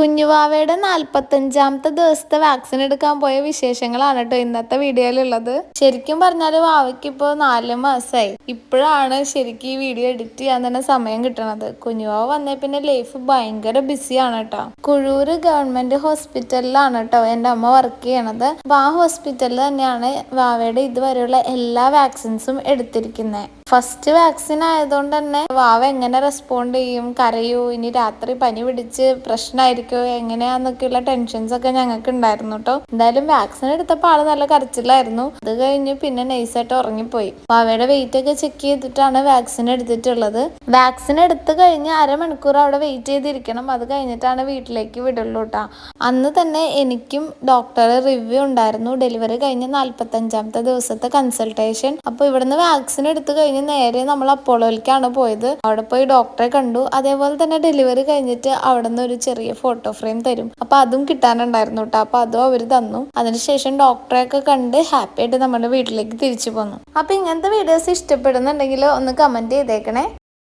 കുഞ്ഞുവാവയുടെ നാൽപ്പത്തഞ്ചാമത്തെ ദിവസത്തെ വാക്സിൻ എടുക്കാൻ പോയ വിശേഷങ്ങളാണ് കേട്ടോ ഇന്നത്തെ വീഡിയോയിലുള്ളത്. ശരിക്കും പറഞ്ഞാൽ വാവയ്ക്ക് ഇപ്പോൾ നാല് മാസമായി ഇപ്പോഴാണ് ശരിക്കും ഈ വീഡിയോ എഡിറ്റ് ചെയ്യാൻ തന്നെ സമയം കിട്ടണത്. കുഞ്ഞുവാവ വന്നേ പിന്നെ ലൈഫ് ഭയങ്കര ബിസിയാണ് കേട്ടോ കുഴൂര് ഗവൺമെന്റ് ഹോസ്പിറ്റലിലാണ് കേട്ടോ എന്റെ അമ്മ വർക്ക് ചെയ്യണത്. അപ്പൊ ആ ഹോസ്പിറ്റലിൽ തന്നെയാണ് വാവയുടെ ഇതുവരെയുള്ള എല്ലാ വാക്സിൻസും എടുത്തിരിക്കുന്നത് ഫസ്റ്റ് വാക്സിൻ ആയതുകൊണ്ട് തന്നെ വാവ എങ്ങനെ റെസ്പോണ്ട് ചെയ്യും കരയൂ ഇനി രാത്രി പനി പിടിച്ച് പ്രശ്നമായിരിക്കോ എങ്ങനെയാന്നൊക്കെയുള്ള ടെൻഷൻസ് ഒക്കെ ഞങ്ങൾക്ക് ഉണ്ടായിരുന്നു കേട്ടോ എന്തായാലും വാക്സിൻ എടുത്തപ്പോൾ ആൾ നല്ല കരച്ചിലായിരുന്നു. അത് കഴിഞ്ഞ് പിന്നെ നൈസായിട്ട് ഉറങ്ങിപ്പോയി. വാവയുടെ വെയിറ്റ് ഒക്കെ ചെക്ക് ചെയ്തിട്ടാണ് വാക്സിൻ എടുത്തിട്ടുള്ളത്. വാക്സിൻ എടുത്തു കഴിഞ്ഞ് അരമണിക്കൂർ അവിടെ വെയിറ്റ് ചെയ്തിരിക്കണം. അത് കഴിഞ്ഞിട്ടാണ് വീട്ടിലേക്ക് വിടുള്ളൂ കേട്ടോ അന്ന് തന്നെ എനിക്കും ഡോക്ടറെ റിവ്യൂ ഉണ്ടായിരുന്നു. ഡെലിവറി കഴിഞ്ഞ് നാല്പത്തഞ്ചാമത്തെ ദിവസത്തെ കൺസൾട്ടേഷൻ അപ്പോൾ ഇവിടുന്ന് വാക്സിൻ എടുത്തു കഴിഞ്ഞ് നേരെ നമ്മൾ അപ്പോളോയിലേക്കാണ് പോയത്. അവിടെ പോയി ഡോക്ടറെ കണ്ടു. അതേപോലെ തന്നെ ഡെലിവറി കഴിഞ്ഞിട്ട് അവിടെ നിന്ന് ഒരു ചെറിയ ഫോട്ടോ ഫ്രെയിം തരും. അപ്പൊ അതും കിട്ടാനുണ്ടായിരുന്നു കേട്ടോ അപ്പൊ അതും അവർ തന്നു. അതിനുശേഷം ഡോക്ടറെ ഒക്കെ കണ്ട് ഹാപ്പി ആയിട്ട് നമ്മുടെ വീട്ടിലേക്ക് തിരിച്ചു പോന്നു. അപ്പൊ ഇങ്ങനത്തെ വീഡിയോസ് ഇഷ്ടപ്പെടുന്നുണ്ടെങ്കിൽ ഒന്ന് കമന്റ് ചെയ്തേക്കണേ.